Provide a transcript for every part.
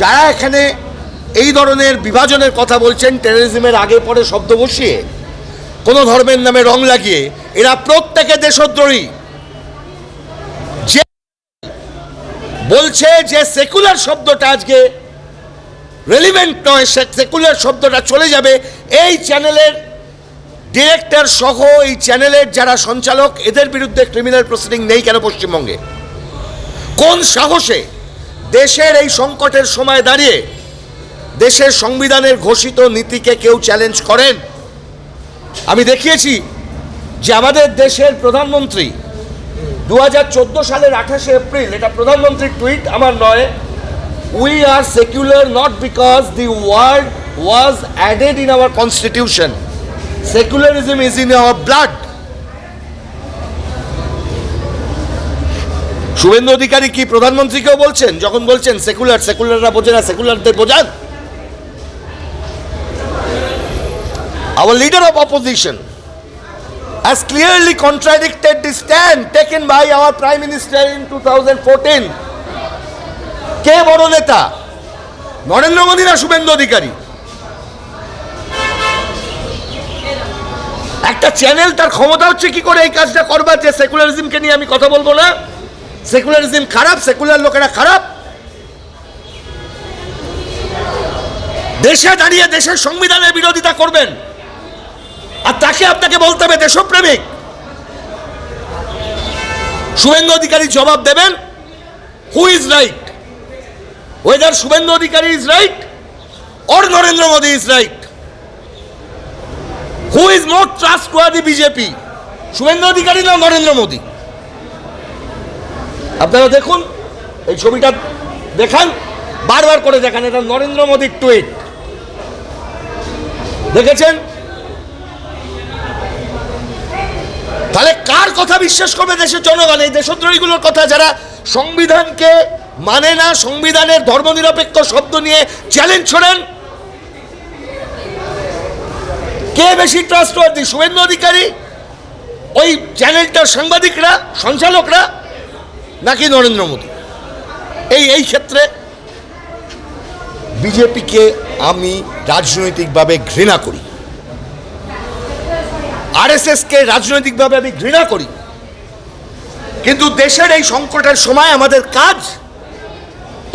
যারা এখানে এই ধরনের বিভাজনের কথা বলছেন টেরোরিজমের আগে পরে শব্দ বসিয়ে, কোনো ধর্মের নামে রং লাগিয়ে, এরা প্রত্যেকে দেশদ্রোহী। যে বলছে যে সেকুলার শব্দটা আজকে রেলিভেন্ট নয় সেকুলার শব্দটা চলে যাবে। এই চ্যানেলের ডিরেক্টর সহ এই চ্যানেলের যারা সঞ্চালক, এদের বিরুদ্ধে ক্রিমিনাল প্রসিডিং নেই কেন পশ্চিমবঙ্গে? কোন সাহসে দেশের এই সংকটের সময় দাঁড়িয়ে দেশের সংবিধানের ঘোষিত নীতিকে কেউ চ্যালেঞ্জ করেন? আমি দেখিয়েছি যে আমাদের দেশের প্রধানমন্ত্রী দু হাজার চোদ্দ সালের আঠাশে এপ্রিল, এটা প্রধানমন্ত্রীর টুইট, আমার নয় we are secular not because the word was added in our constitution secularism is in our blood Suvendu Adhikari কি প্রধানমন্ত্রীকেও বলছেন? যখন বলছেন, সেকুলার, সেকুলাররা বোঝে না, সেকুলারদের বোঝান। Our leader of opposition has clearly contradicted the stand taken by our Prime Minister in 2014. কে বড় নেতা? নরেন্দ্র মোদী না শুভেন্দু অধিকারী? একটা চ্যানেল তার ক্ষমতা হচ্ছে কি করে এই কাজটা করবার? যে সেকুলারিজমকে নিয়ে আমি কথা বলব না। সেকুলারিজম খারাপ, সেকুলার লোকেরা খারাপ। দেশে দাঁড়িয়ে দেশের সংবিধানের বিরোধিতা করবেন। আর তাকে আপনাকে বলতে হবে দেশপ্রেমিক। শুভেন্দু অধিকারী জবাব দেবেন who is right whether Suvendu Adhikari is right or Narendra Modi is right who is more trustworthy BJP Suvendu Adhikari না নরেন্দ্র মোদী? আপনারা দেখুন, এই ছবিটা দেখান, বারবার করে দেখান, এটা নরেন্দ্র মোদীর টুইট দেখেছেন? তাহলে কার কথা বিশ্বাস করবে দেশের জনগণ? এই দেশদ্রোহীগুলোর কথা যারা সংবিধানকে মানে না, সংবিধানের ধর্মনিরপেক্ষ শব্দ নিয়ে চ্যালেঞ্জ ছোড়েন, কে বেশি ট্রাস্টওয়ার্দি শুভেন্দু অধিকারী, ওই চ্যানেলটার সাংবাদিকরা, সঞ্চালকরা নাকি নরেন্দ্র মোদী? এই এই ক্ষেত্রে বিজেপিকে আমি রাজনৈতিকভাবে ঘৃণা করি। আরএসএসকে রাজনৈতিকভাবে আমি ঘৃণা করি। কিন্তু দেশের এই সংকটের সময় আমাদের কাজ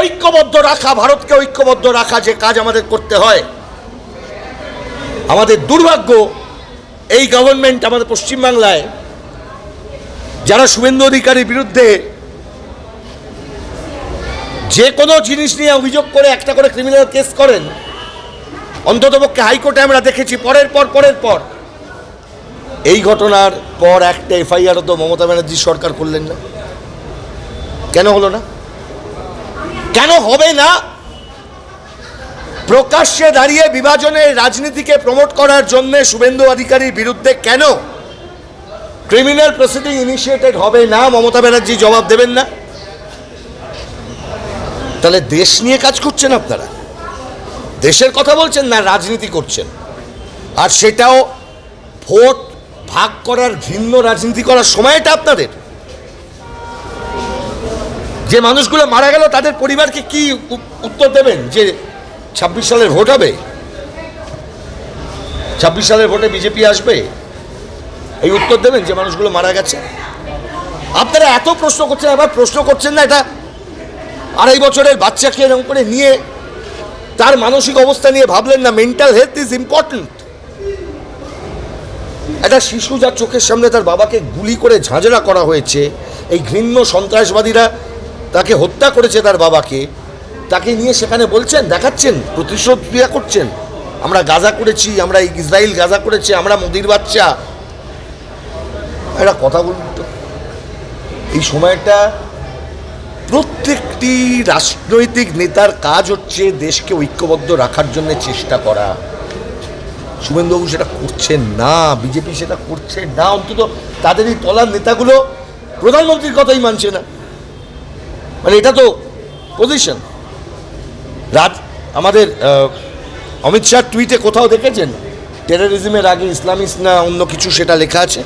ঐক্যবদ্ধ রাখা, ভারতকে ঐক্যবদ্ধ রাখা যে কাজ আমাদের করতে হয়, আমাদের দুর্ভাগ্য এই গভর্নমেন্ট আমাদের পশ্চিমবাংলায়, যারা শুভেন্দু অধিকারীর বিরুদ্ধে যে কোনো জিনিস নিয়ে অভিযোগ করে একটা করে ক্রিমিনাল কেস করেন, অন্ততপক্ষে হাইকোর্টে আমরা দেখেছি পরের পর পরের পর। এই ঘটনার পর একটা এফআইআরও তো মমতা ব্যানার্জি সরকার করলেন না। কেন হলো না? কেন হবে না? প্রকাশ্যে দাঁড়িয়ে বিভাজনের রাজনীতিকে প্রমোট করার জন্য শুভেন্দু অধিকারীর বিরুদ্ধে কেন? ক্রিমিনাল প্রসিডিং ইনিশিয়েটেড হবে না? মমতা ব্যানার্জি জবাব দেবেন না? তাহলে দেশ নিয়ে কাজ করছেন আপনারা? দেশের কথা বলছেন না রাজনীতি করছেন? আর সেটাও ভোট ভাগ করার ভিন্ন রাজনীতি করার সময়টা আপনাদের? যে মানুষগুলো মারা গেল, তাদের পরিবারকে কি উত্তর দেবেন যে ছাব্বিশ সালের ভোট হবে? ছাব্বিশ সালের ভোটে বিজেপি আসবে? এই উত্তর দেবেন যে মানুষগুলো মারা গেছে? আপনারা এত প্রশ্ন করছেন, আবার প্রশ্ন করছেন না, এটা আড়াই বছরের বাচ্চাকে এরকম করে নিয়ে তার মানসিক অবস্থা নিয়ে ভাবলেন না মেন্টাল হেলথ ইজ ইম্পর্ট্যান্ট একটা শিশু যার চোখের সামনে তার বাবাকে গুলি করে ঝাঁঝরা করা হয়েছে, এই ঘৃণ্য সন্ত্রাসবাদীরা তাকে হত্যা করেছে তার বাবাকে, তাকে নিয়ে সেখানে বলছেন, দেখাচ্ছেন, প্রতিশোধ ক্রিয়া করছেন, আমরা গাজা করেছি, আমরা ইসরায়েল গাজা করেছে, আমরা মোদির বাচ্চা। একটা কথা বলুন তো, এই সময়টা প্রত্যেকটি রাজনৈতিক নেতার কাজ হচ্ছে দেশকে ঐক্যবদ্ধ রাখার জন্য চেষ্টা করা। শুভেন্দুবাবু সেটা করছেন না, বিজেপি সেটা করছে না, অন্তত তাদের এই তলার নেতাগুলো প্রধানমন্ত্রীর কথাই মানছে না। মানে এটা তো পজিশন রাজ আমাদের অমিত শাহ টুইটে কোথাও দেখেছেন? টেরোরিজমের আগে ইসলামিস্ট না অন্য কিছু সেটা লেখা আছে?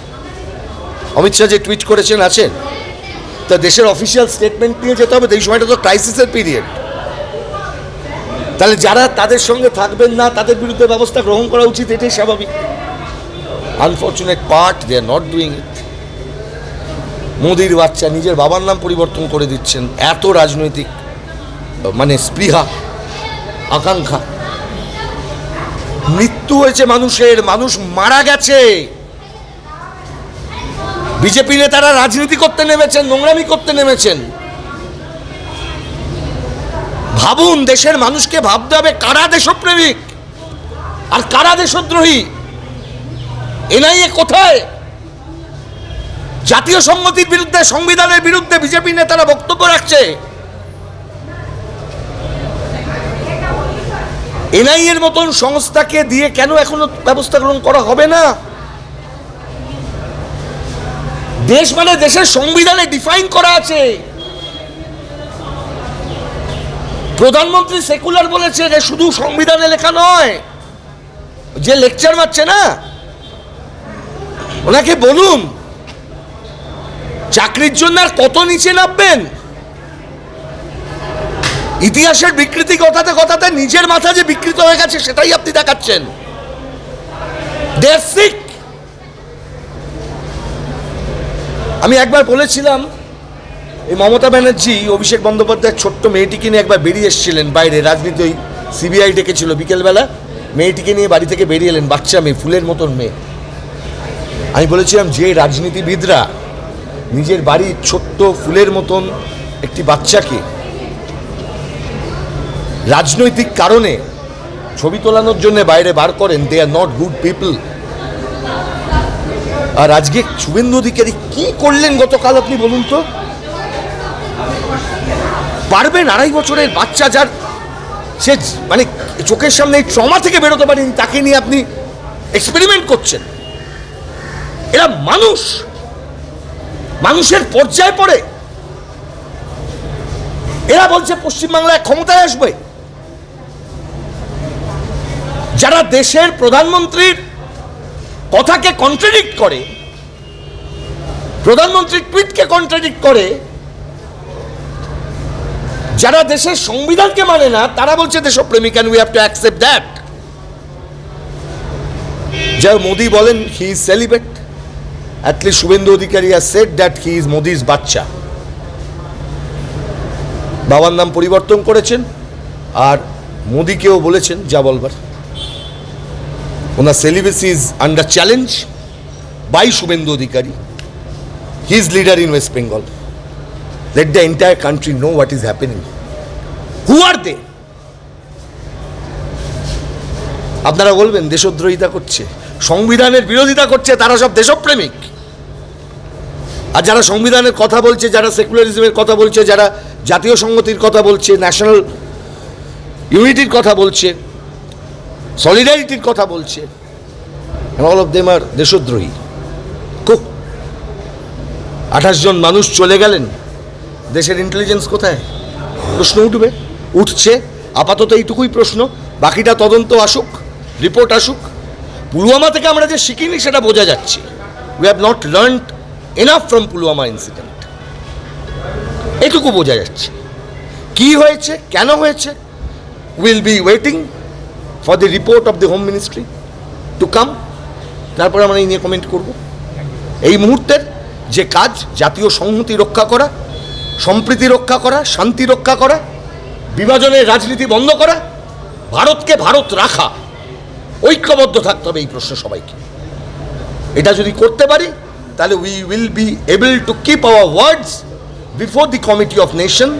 অমিত শাহ যে টুইট করেছেন আছেন তা দেশের অফিসিয়াল স্টেটমেন্ট নিয়ে যেতে হবে এই সময়টা তো ক্রাইসিসের পিরিয়ড তাহলে যারা তাদের সঙ্গে থাকবেন না, তাদের বিরুদ্ধে ব্যবস্থা গ্রহণ করা উচিত, এটাই স্বাভাবিক। Unfortunate part they are not doing it মোদির বাচ্চা, নিজের বাবার নাম পরিবর্তন করে দিচ্ছেন। এত রাজনৈতিক মানে স্পৃহা, আকাঙ্ক্ষা। মৃত্যু হয়েছে মানুষের, মানুষ মারা গেছে। বিজেপি নেতারা রাজনীতি করতে নেমেছেন, নোংরামি করতে নেমেছেন। ভাবুন, দেশের মানুষকে ভাবতে হবে কারা দেশপ্রেমিক আর কারা দেশদ্রোহী। এনআইএ কোথায়? জাতীয় সংগতির বিরুদ্ধে, সংবিধানের বিরুদ্ধে বিজেপি নেতারা বক্তব্য রাখছে। এনআইএর মতন সংস্থাকে দিয়ে কেন এখনও ব্যবস্থা গ্রহণ করা হবে না? দেশ মানে দেশের সংবিধানে ডিফাইন করা আছে। প্রধানমন্ত্রী সেকুলার বলেছে যে শুধু সংবিধানে লেখা নয়, যে লেকচার মারছে না, ওনাকে বলুন, চাকরির জন্য আর কত নিচে নামবেন? ইতিহাসের বিকৃতি কথাতে কথাতে নিজের মাথা যে বিকৃত হয়ে গেছে, সেটাই আপনি দেখাচ্ছেন। সিক আমি একবার বলেছিলাম, এই মমতা ব্যানার্জি, অভিষেক বন্দ্যোপাধ্যায়ের ছোট্ট মেয়েটিকে নিয়ে একবার বেরিয়ে এসেছিলেন বাইরে। রাজনীতি ওই সিবিআই ডেকেছিল বিকেলবেলা। মেয়েটিকে নিয়ে বাড়ি থেকে বেরিয়ে এলেন বাচ্চা মেয়ে, ফুলের মতন মেয়ে। আমি বলেছিলাম, যে রাজনীতিবিদরা নিজের বাড়ির ছোট্ট ফুলের মতন একটি বাচ্চাকে রাজনৈতিক কারণে ছবি তোলানোর জন্য বাইরে বার করেন they are not good people আর আজকে শুভেন্দু অধিকারী কি করলেন গতকাল আপনি বলুন তো? পারবেন আড়াই বছরের বাচ্চা যার সে মানে চোখের সামনে এই ট্রমা থেকে বেরোতে পারেন, তাকে নিয়ে আপনি এক্সপেরিমেন্ট করছেন। এরা মানুষ। মানুষের পর্যায়ে পড়ে। এরা বলছে পশ্চিমবাংলায় ক্ষমতায় আসবে। যারা দেশের প্রধানমন্ত্রীর কথাকে কন্ট্রাডিক্ট করে, প্রধানমন্ত্রীর টুইটকে কন্ট্রাডিক্ট করে, যারা দেশের সংবিধানকে মানে না, তারা বলছে দেশপ্রেমিক and we have to accept that যা মোদি বলেন he is celebrate at least Suvendu Adhikari R said that he is Modi's বাচ্চা। বাবার নাম পরিবর্তন করেছেন, আর মোদিকেও বলেছেন যা বলবার। ওনার celibacy is under challenge by Suvendu Adhikari he is leader in West Bengal let the entire country know what is happening who are they আপনারা বলবেন, দেশদ্রোহিতা করছে। সংবিধানের বিরোধিতা করছে, তারা সব দেশপ্রেমিক। আর যারা সংবিধানের কথা বলছে, যারা সেকুলারিজমের কথা বলছে, যারা জাতীয় সংগতির কথা বলছে ন্যাশনাল ইউনিটির কথা বলছে সলিডারিটির কথা বলছে। অল অফ দেম আর দেশদ্রোহী। খুব আঠাশ জন মানুষ চলে গেলেন। দেশের ইন্টেলিজেন্স কোথায়? প্রশ্ন উঠবে। উঠছে। আপাতত এইটুকুই প্রশ্ন। বাকিটা তদন্ত আসুক রিপোর্ট আসুক। পুলওয়ামা থেকে আমরা যে শিখিনি, সেটা বোঝা যাচ্ছে। We have not learned enough from Pulwama incident এইটুকু বোঝা যাচ্ছে। কি হয়েছে? কেন হয়েছে? Will be waiting for the report of the home ministry to come তারপরে আমরা এই নিয়ে কমেন্ট করব। এই মুহূর্তের যে কাজ, জাতীয় সংহতি রক্ষা করা, সম্প্রীতি রক্ষা করা, শান্তি রক্ষা করা, বিভাজনের রাজনীতি বন্ধ করা, ভারতকে ভারত রাখা, ঐক্যবদ্ধ থাকতে হবে এই প্রশ্ন সবাইকে। এটা যদি করতে পারি, তাহলে we will be able to keep our words before the committee of nation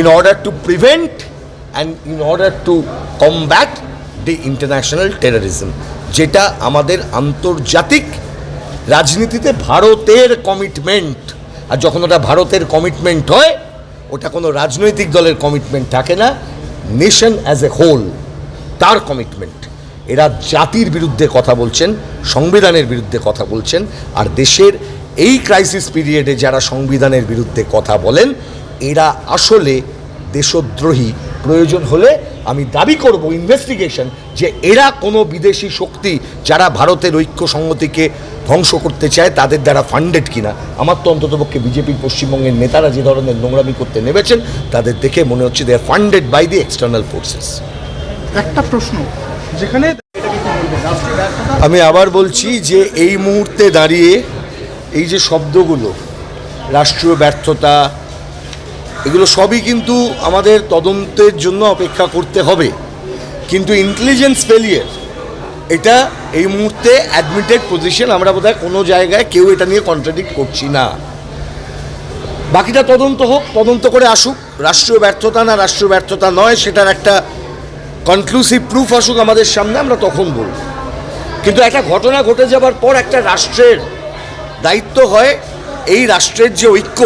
in order to prevent and in order to combat the international terrorism, যেটা আমাদের আন্তর্জাতিক রাজনীতিতে ভারতের কমিটমেন্ট আর যখন ওটা ভারতের কমিটমেন্ট হয়, ওটা কোনো রাজনৈতিক দলের কমিটমেন্ট থাকে না নেশন অ্যাজ এ হোল তার কমিটমেন্ট এরা জাতির বিরুদ্ধে কথা বলছেন, সংবিধানের বিরুদ্ধে কথা বলছেন, আর দেশের এই ক্রাইসিস পিরিয়ডে যারা সংবিধানের বিরুদ্ধে কথা বলেন, এরা আসলে দেশদ্রোহী প্রয়োজন হলে আমি দাবি করব ইনভেস্টিগেশন যে এরা কোনো বিদেশি শক্তি যারা ভারতের ঐক্য সংহতিকে ধ্বংস করতে চায় তাদের দ্বারা ফান্ডেড কিনা। আমার তো অন্ততপক্ষে বিজেপির পশ্চিমবঙ্গের নেতারা যে ধরনের নোংরামি করতে নেমেছেন তাদের দেখে মনে হচ্ছে they are funded by the external forces একটা প্রশ্ন যেখানে আমি আবার বলছি যে এই মুহূর্তে দাঁড়িয়ে এই যে শব্দগুলো রাষ্ট্রীয় ব্যর্থতা এগুলো সবই কিন্তু আমাদের তদন্তের জন্য অপেক্ষা করতে হবে। কিন্তু ইন্টেলিজেন্স ফেলিয়ার এটা এই মুহূর্তে অ্যাডমিটেড পজিশন আমরা বোধহয় কোনো জায়গায় কেউ এটা নিয়ে কন্ট্রাডিক্ট করছি না। বাকিটা তদন্ত হোক, তদন্ত করে আসুক। রাষ্ট্রীয় ব্যর্থতা না রাষ্ট্রীয় ব্যর্থতা নয়, সেটার একটা কনক্লুসিভ প্রুফ আসুক আমাদের সামনে, আমরা তখন বলব। কিন্তু একটা ঘটনা ঘটে যাবার পর একটা রাষ্ট্রের দায়িত্ব হয়, এই রাষ্ট্রের যে ঐক্য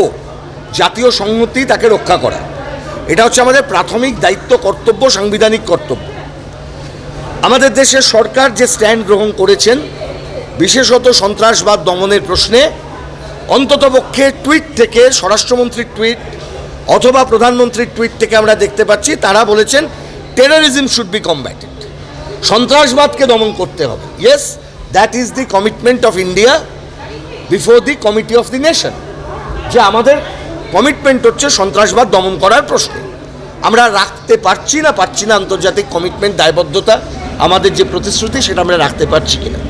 জাতীয় সংহতি তাকে রক্ষা করা। এটা হচ্ছে আমাদের প্রাথমিক দায়িত্ব, কর্তব্য, সাংবিধানিক কর্তব্য। আমাদের দেশের সরকার যে স্ট্যান্ড গ্রহণ করেছেন, বিশেষত সন্ত্রাসবাদ দমনের প্রশ্নে অন্ততপক্ষে টুইট থেকে, স্বরাষ্ট্রমন্ত্রীর টুইট অথবা প্রধানমন্ত্রীর টুইট থেকে আমরা দেখতে পাচ্ছি, তারা বলেছেন টেরোরিজম শুড বি কম্ব্যাটেড সন্ত্রাসবাদকে দমন করতে হবে। Yes that is the commitment of India before the committee of the nation যে আমাদের কমিটমেন্ট হচ্ছে সন্ত্রাসবাদ দমন করার প্রশ্নে। আমরা রাখতে পারছি না পারছি না আন্তর্জাতিক কমিটমেন্ট দায়বদ্ধতা, আমাদের যে প্রতিশ্রুতি সেটা আমরা রাখতে পারছি কিনা।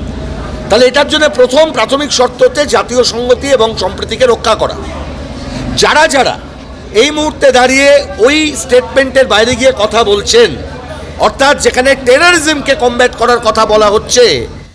তাহলে এটার জন্য প্রথম প্রাথমিক শর্ত হচ্ছে জাতীয় সংহতি এবং সম্প্রীতিকে রক্ষা করা। যারা যারা এই মুহূর্তে দাঁড়িয়ে ওই স্টেটমেন্টের বাইরে গিয়ে কথা বলছেন, অর্থাৎ যেখানে টেরারিজমকে কমব্যাট করার কথা বলা হচ্ছে